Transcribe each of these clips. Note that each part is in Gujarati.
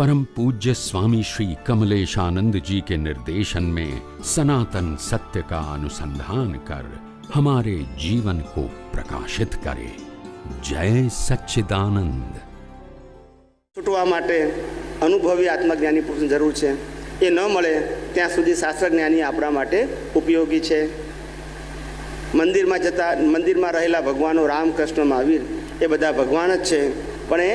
परम पूज्य स्वामी श्री कमलेशानंद जी के निर्देशन में सनातन सत्य का अनुसंधान कर हमारे जीवन को प्रकाशित करे जय सच्चिदानंद છૂટવા માટે અનુભવી આત્મજ્ઞાની પુરુષની જરૂર છે એ ન મળે ત્યાં સુધી શાસ્ત્રજ્ઞાની આપણા માટે ઉપયોગી છે મંદિરમાં જતા મંદિરમાં રહેલા ભગવાનો રામ કૃષ્ણ મહાવીર એ બધા ભગવાન જ છે પણ એ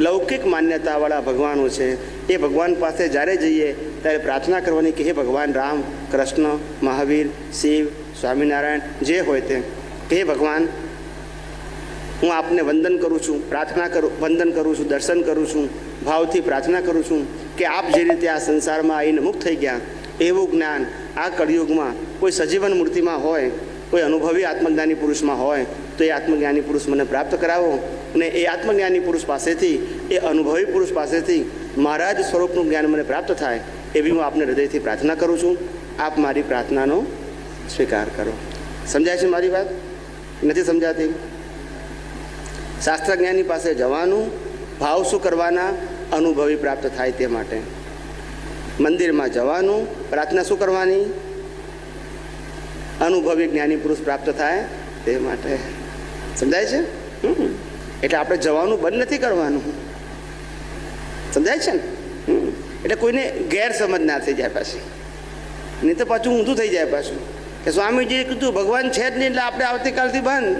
લૌકિક માન્યતાવાળા ભગવાનો છે. એ ભગવાન પાસે જ્યારે જઈએ, ત્યારે પ્રાર્થના કરવાની કે, હે ભગવાન, રામ, કૃષ્ણ, મહાવીર, શિવ, સ્વામિનારાયણ, જે હોય તે. હે ભગવાન, હું આપને વંદન કરું છું, પ્રાર્થના કરું, વંદન કરું છું, દર્શન કરું છું, ભાવથી પ્રાર્થના કરું છું કે આપ જે રીતે આ સંસારમાં આવીને મુક્ત થઈ ગયા, એવું જ્ઞાન આ કળિયુગમાં કોઈ સજીવન મૂર્તિમાં હોય, કોઈ અનુભવી આત્મજ્ઞાની પુરુષમાં હોય, તો એ આત્મજ્ઞાની પુરુષ મને પ્રાપ્ત કરાવો. અને એ આત્મજ્ઞાની પુરુષ પાસેથી, એ અનુભવી પુરુષ પાસેથી મારા જ સ્વરૂપનું જ્ઞાન મને પ્રાપ્ત થાય એવી હું આપને હૃદયથી પ્રાર્થના કરું છું. આપ મારી પ્રાર્થનાનો સ્વીકાર કરો. સમજાય છે મારી વાત? નથી સમજાતી? શાસ્ત્રજ્ઞાની પાસે જવાનું, ભાવ શું કરવાના, અનુભવી પ્રાપ્ત થાય તે માટે. મંદિરમાં જવાનું, પ્રાર્થના શું કરવાની? અનુભવી જ્ઞાની પુરુષ પ્રાપ્ત થાય તે માટે. સમજાય છે? હમ. એટલે આપણે જવાનું બંધ નથી કરવાનું. સમજાય છે ને? એટલે કોઈને ગેરસમજ ના થઈ જાય પાછી. નહીં તો પાછું ઊંધું થઈ જાય પાછું. કે સ્વામીજીએ કીધું, ભગવાન છે જ નહીં એટલે આપણે આવતીકાલથી બંધ.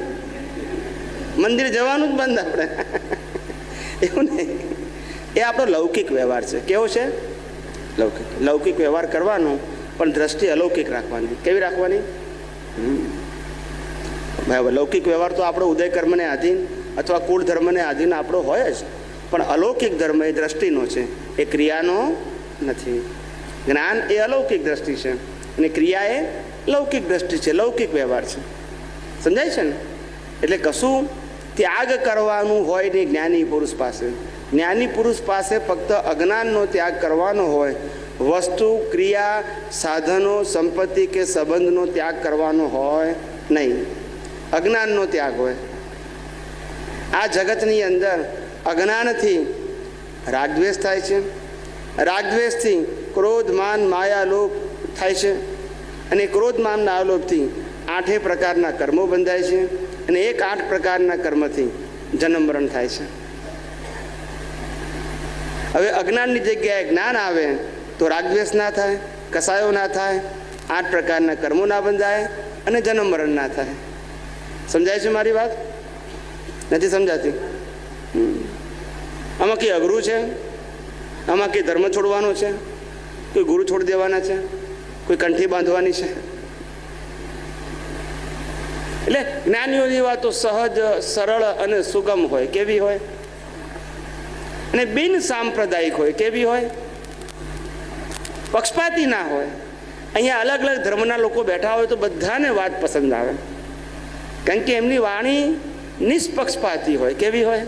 મંદિર જવાનું જ બંધ આપણે. એવું નહીં. એ આપણો લૌકિક વ્યવહાર છે. કેવો છે? લૌકિક. લૌકિક વ્યવહાર કરવાનો, પણ દ્રષ્ટિ અલૌકિક રાખવાની. કેવી રાખવાની? લૌકિક વ્યવહાર તો આપણો ઉદય કર્મને આધીન. અથવા કુળ ધર્મને આધીન આપણો હોય જ. પણ અલૌકિક ધર્મ એ દ્રષ્ટિનો છે. એ ક્રિયાનો નથી. જ્ઞાન એ અલૌકિક દ્રષ્ટિ છે. અને ક્રિયા એ લૌકિક દ્રષ્ટિ છે. લૌકિક વ્યવહાર છે. સમજાય છે ને? એટલે કશું ત્યાગ કરવાનું હોય નહીં જ્ઞાની પુરુષ પાસે. જ્ઞાની પુરુષ પાસે ફક્ત અજ્ઞાનનો ત્યાગ કરવાનો હોય. વસ્તુ, ક્રિયા, સાધનો, સંપત્તિ કે સંબંધનો ત્યાગ કરવાનો હોય નહીં. અજ્ઞાનનો ત્યાગ હોય. આ જગતની અંદર અજ્ઞાનથી રાગદ્વેષ થાય છે. રાગદ્વેષથી ક્રોધ માન માયા લોભ થાય છે અને ક્રોધ માનના લોભથી આઠે પ્રકારના કર્મો બંધાય છે અને એક આઠ પ્રકારના કર્મથી જન્મ મરણ થાય છે. હવે અજ્ઞાનની જગ્યાએ જ્ઞાન આવે તો રાગદ્વેષ ના થાય, કસાયો ના થાય, આઠ પ્રકારના કર્મો ના બંધાય અને જન્મ મરણ ના થાય. સમજાય છે મારી વાત? નથી સમજાતી? આમાં કંઈ અઘરું છે? આમાં કંઈ ધર્મ છોડવાનો છે? કોઈ ગુરુ છોડી દેવાના છે? કોઈ કંઠી બાંધવાની છે? એટલે જ્ઞાનીઓની વાતો સહજ, સરળ અને સુગમ હોય. કેવી હોય? અને બિન સાંપ્રદાયિક હોય. કેવી હોય? પક્ષપાતી ના હોય. અહીંયા અલગ અલગ ધર્મના લોકો બેઠા હોય તો બધાને વાત પસંદ આવે. કારણ કે એમની વાણી નિષ્પક્ષપાતી હોય, કેવી હોય?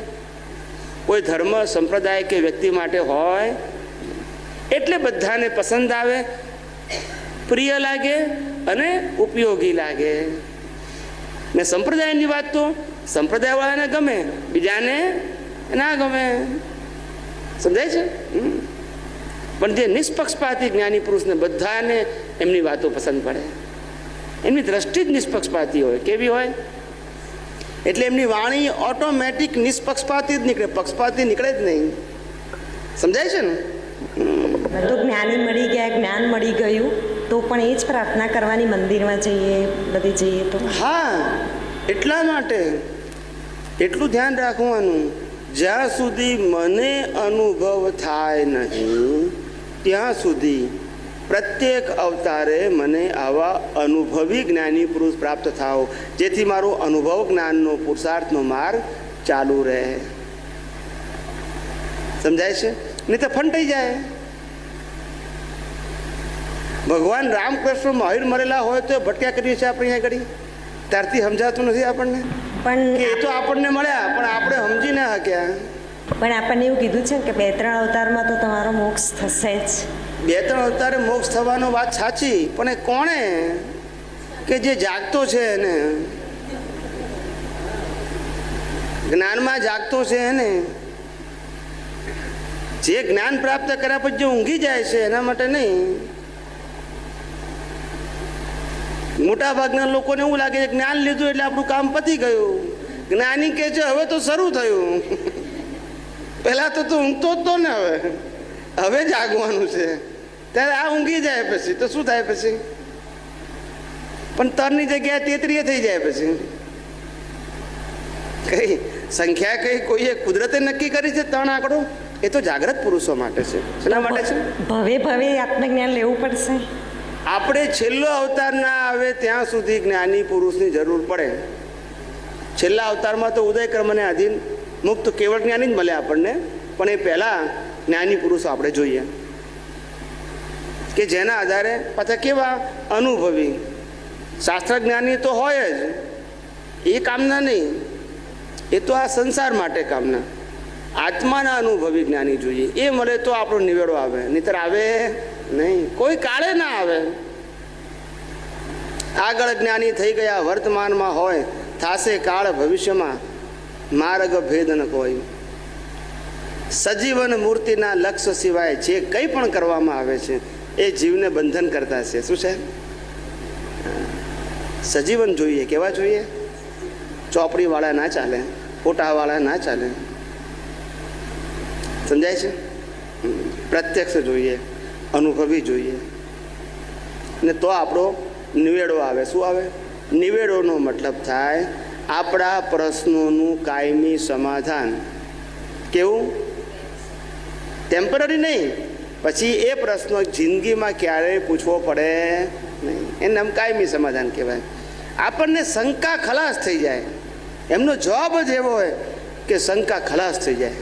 કોઈ ધર્મ, સંપ્રદાય કે વ્યક્તિ માટે હોય, એટલે બધાને પસંદ આવે, પ્રિય લાગે અને ઉપયોગી લાગે. ને સંપ્રદાયની વાત તો સંપ્રદાયવાળાને ગમે, બીજાને ના ગમે. સમજાય છે. પણ જે નિષ્પક્ષપાતી જ્ઞાની પુરુષને બધાને એમની વાતો પસંદ પડે. એમની દ્રષ્ટિ જ નિષ્પક્ષપાતી હોય, કેવી હોય? એટલે એમની વાણી ઓટોમેટિક નિષ્પક્ષપાતી જ નીકળે. પક્ષપાતી નીકળે જ નહીં. સમજાય છે ને? તો જ્ઞાની મળી ગયા જ્ઞાન મળી ગયું તો પણ એ જ પ્રાર્થના કરવાની મંદિરમાં જઈએ બધી જઈએ તો. હા એટલા માટે એટલું ધ્યાન રાખવાનું જ્યાં સુધી મને અનુભવ થાય નહીં ત્યાં સુધી પ્રત્યેક અવતારે મને આવા અનુભવી જ્ઞાની પુરુષ પ્રાપ્ત થાવ જેથી મારો અનુભવ જ્ઞાનનો પુરુષાર્થનો માર્ગ ચાલુ રહે. સમજાય છે? નહીં તો ફંટાઈ જાય. ભગવાન રામકૃષ્ણ મહિર મરેલા હોય તો ભટક્યા કરીએ છીએ આપણે અહીંયા ઘડી ત્યારથી સમજાતું નથી આપણને? પણ એ તો આપણને મળ્યા પણ આપણે સમજી ના શક્યા. પણ આપણને એવું કીધું છે કે બે ત્રણ અવતારમાં તો તમારો મોક્ષ થશે જ. બે ત્રણ અવતારે મોક્ષ થવાનો વાત સાચી, પણ એ કોણે? કે જે જાગતો છે એને? જ્ઞાનમાં જાગતો છે એને? જે જ્ઞાન પ્રાપ્ત કર્યા પછી જે ઊંઘી જાય છે, એના માટે નહીં. મોટા ભાગના લોકોને એવું લાગે છે, જ્ઞાન લીધું એટલે આપણું કામ પતી ગયું. જ્ઞાની કે છે, હવે તો શરૂ થયું. પહેલાં તો તું ઊંઘતો જ તો ને હવે. હવે જાગવાનું છે. ત્યારે આ ઊંઘી જાય પછી. તો શું થાય પછી? પણ તરની જગ્યાએ તેત્રીએ થઈ જાય પછી. કઈ સંખ્યા કઈ કોઈએ કુદરતે નક્કી કરી છે ત્રણ આંકડો? એ તો જાગ્રત પુરુષો માટે છે. શેના માટે છે? ભવે ભવે આત્મજ્ઞાન લેવું પડશે. આપણે છેલ્લો અવતાર ના આવે ત્યાં સુધી જ્ઞાની પુરુષની જરૂર પડે. છેલ્લા અવતારમાં તો ઉદય કર્મને આધીન મુક્ત કેવળ જ્ઞાની જ મળે આપણને. પણ એ પહેલાં જ્ઞાની પુરુષો આપણે જોઈએ. કે જેના આધારે પાછા કેવા અનુભવી? શાસ્ત્ર જ્ઞાની તો હોય જ. એ કામના નહીં. એ તો આ સંસાર માટે કામના. આત્માના અનુભવી જ્ઞાની જોઈએ. એ મળે તો આપણો નિવેડો આવે. નહીતર આવે નહીં. કોઈ કાળે ના આવે. આગળ જ્ઞાની થઈ ગયા વર્તમાનમાં હોય. થાશે કાળ ભવિષ્યમાં. માર્ગ ભેદન કોઈ. સજીવન મૂર્તિના લક્ષ્ય સિવાય જે કંઈ પણ કરવામાં આવે છે એ જીવને બંધન કરતા છે શું છે? સજીવન જોઈએ, કેવા જોઈએ? ચોપડીવાળા ના ચાલે, ફોટાવાળા ના ચાલે. સમજાય છે? પ્રત્યક્ષ જોઈએ, અનુભવી જોઈએ. ને તો આપણો નિવેડો આવે. શું આવે? નિવેડોનો મતલબ થાય, આપણા પ્રશ્નોનું કાયમી સમાધાન. કેવું? ટેમ્પરરી નહીં. પછી એ પ્રશ્નો જિંદગીમાં ક્યારેય પૂછવો પડે નહીં. એને આમ કાયમી સમાધાન કહેવાય. આપણને શંકા ખલાસ થઈ જાય. એમનો જવાબ જ એવો હોય કે શંકા ખલાસ થઈ જાય.